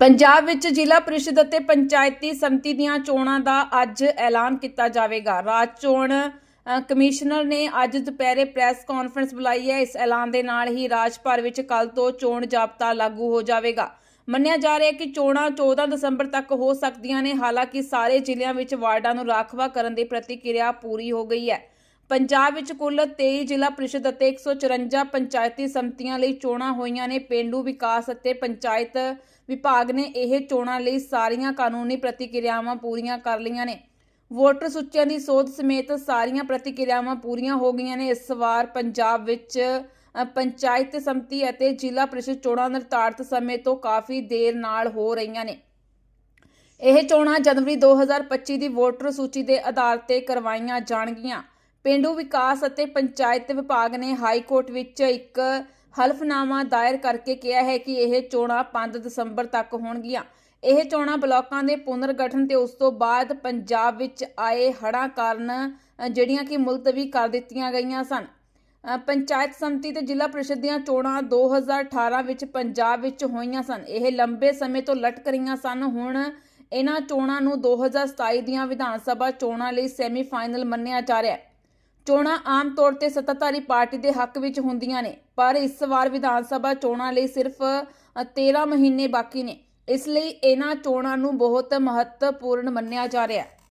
ਪੰਜਾਬ ਵਿੱਚ ਜ਼ਿਲ੍ਹਾ ਪ੍ਰੀਸ਼ਦ ਅਤੇ ਪੰਚਾਇਤੀ ਸਮਿਤੀ ਦੀਆਂ ਚੋਣਾਂ ਦਾ ਅੱਜ ਐਲਾਨ ਕੀਤਾ ਜਾਵੇਗਾ। ਰਾਜ ਚੋਣ ਅ, ਕਮਿਸ਼ਨਰ ਨੇ ਅੱਜ ਦੁਪਹਿਰੇ ਪ੍ਰੈਸ ਕਾਨਫਰੰਸ ਬੁਲਾਈ ਹੈ। ਇਸ ਐਲਾਨ ਦੇ ਨਾਲ ਹੀ ਰਾਜ ਭਰ ਵਿੱਚ ਕੱਲ ਤੋਂ ਚੋਣ ਜਾਬਤਾ ਲਾਗੂ ਹੋ ਜਾਵੇਗਾ। ਮੰਨਿਆ ਜਾ ਰਿਹਾ ਹੈ ਕਿ ਚੋਣਾਂ 14 ਦਸੰਬਰ ਤੱਕ ਹੋ ਸਕਦੀਆਂ ਨੇ। ਹਾਲਾਂਕਿ ਸਾਰੇ ਜ਼ਿਲ੍ਹਿਆਂ ਵਿੱਚ ਵਾਰਡਾਂ ਨੂੰ ਰਾਖਵਾ ਕਰਨ ਦੀ ਪ੍ਰਤੀਕਿਰਿਆ ਪੂਰੀ ਹੋ ਗਈ ਹੈ। ਪੰਜਾਬ ਵਿੱਚ ਕੁੱਲ 23 ਜ਼ਿਲ੍ਹਾ ਪ੍ਰੀਸ਼ਦ ਅਤੇ 154 ਪੰਚਾਇਤੀ ਸਮਿਤੀਆਂ ਲਈ ਚੋਣਾਂ ਹੋਈਆਂ ਨੇ। ਪਿੰਡੂ ਵਿਕਾਸ ਅਤੇ ਪੰਚਾਇਤ ਵਿਭਾਗ ਨੇ ਇਹ ਚੋਣਾਂ ਲਈ ਸਾਰੀਆਂ ਕਾਨੂੰਨੀ ਪ੍ਰਤੀਕਿਰਿਆਵਾਂ ਪੂਰੀਆਂ ਕਰ ਲਈਆਂ ਨੇ। ਵੋਟਰ ਸੂਚੀਆਂ ਦੀ ਸੋਧ ਸਮੇਤ ਸਾਰੀਆਂ ਪ੍ਰਤੀਕਿਰਿਆਵਾਂ ਪੂਰੀਆਂ ਹੋ ਗਈਆਂ ਨੇ। ਇਸ ਵਾਰ ਪੰਜਾਬ ਵਿੱਚ ਪੰਚਾਇਤ ਸੰਮਤੀ ਅਤੇ ਜ਼ਿਲ੍ਹਾ ਪ੍ਰੀਸ਼ਦ ਚੋਣਾਂ ਨਿਰਧਾਰਤ ਸਮੇਂ ਤੋਂ ਕਾਫੀ ਦੇਰ ਨਾਲ ਹੋ ਰਹੀਆਂ ਨੇ। ਇਹ ਚੋਣਾਂ ਜਨਵਰੀ 2025 ਦੀ ਵੋਟਰ ਸੂਚੀ ਦੇ ਆਧਾਰ ਤੇ ਕਰਵਾਈਆਂ ਜਾਣਗੀਆਂ। ਪੇਂਡੂ ਵਿਕਾਸ ਅਤੇ ਪੰਚਾਇਤ ਵਿਭਾਗ ਨੇ ਹਾਈ ਕੋਰਟ ਵਿੱਚ ਇੱਕ ਹਲਫਨਾਮਾ ਦਾਇਰ ਕਰਕੇ ਕਿਹਾ ਹੈ ਕਿ ਇਹ ਚੋਣਾਂ 5 ਦਸੰਬਰ ਤੱਕ ਹੋਣਗੀਆਂ। ਇਹ ਚੋਣਾਂ ਬਲਾਕਾਂ ਦੇ ਪੁਨਰਗਠਨ ਤੇ ਉਸ ਤੋਂ ਬਾਅਦ ਪੰਜਾਬ ਵਿੱਚ ਆਏ ਹੜ੍ਹਾਂ ਕਾਰਨ ਜਿਹੜੀਆਂ ਕਿ ਮੁਲਤਵੀ ਕਰ ਦਿੱਤੀਆਂ ਗਈਆਂ ਸਨ। ਪੰਚਾਇਤ ਸੰਮਤੀ ਤੇ ਜ਼ਿਲ੍ਹਾ ਪ੍ਰੀਸ਼ਦ ਦੀਆਂ ਚੋਣਾਂ 2018 ਵਿੱਚ ਪੰਜਾਬ ਵਿੱਚ ਹੋਈਆਂ ਸਨ। ਇਹ ਲੰਬੇ ਸਮੇਂ ਤੋਂ ਲਟਕ ਰਹੀਆਂ ਸਨ। ਹੁਣ ਇਹਨਾਂ ਚੋਣਾਂ ਨੂੰ 2027 ਦੀਆਂ ਵਿਧਾਨ ਸਭਾ ਚੋਣਾਂ ਲਈ ਸੈਮੀਫਾਈਨਲ ਮੰਨਿਆ ਜਾ ਰਿਹਾ ਹੈ। ਚੋਣਾਂ ਆਮ ਤੌਰ ਤੇ ਸੱਤਾਧਾਰੀ ਪਾਰਟੀ ਦੇ ਹੱਕ ਵਿੱਚ ਹੁੰਦੀਆਂ ਨੇ ਪਰ ਇਸ ਵਾਰ ਵਿਧਾਨ ਸਭਾ ਚੋਣਾਂ ਲਈ ਸਿਰਫ ਅ, 13 ਮਹੀਨੇ ਬਾਕੀ ਨੇ। ਇਸ ਲਈ ਇਹਨਾਂ ਚੋਣਾਂ ਨੂੰ ਬਹੁਤ ਮਹੱਤਵਪੂਰਨ ਮੰਨਿਆ ਜਾ ਰਿਹਾ ਹੈ।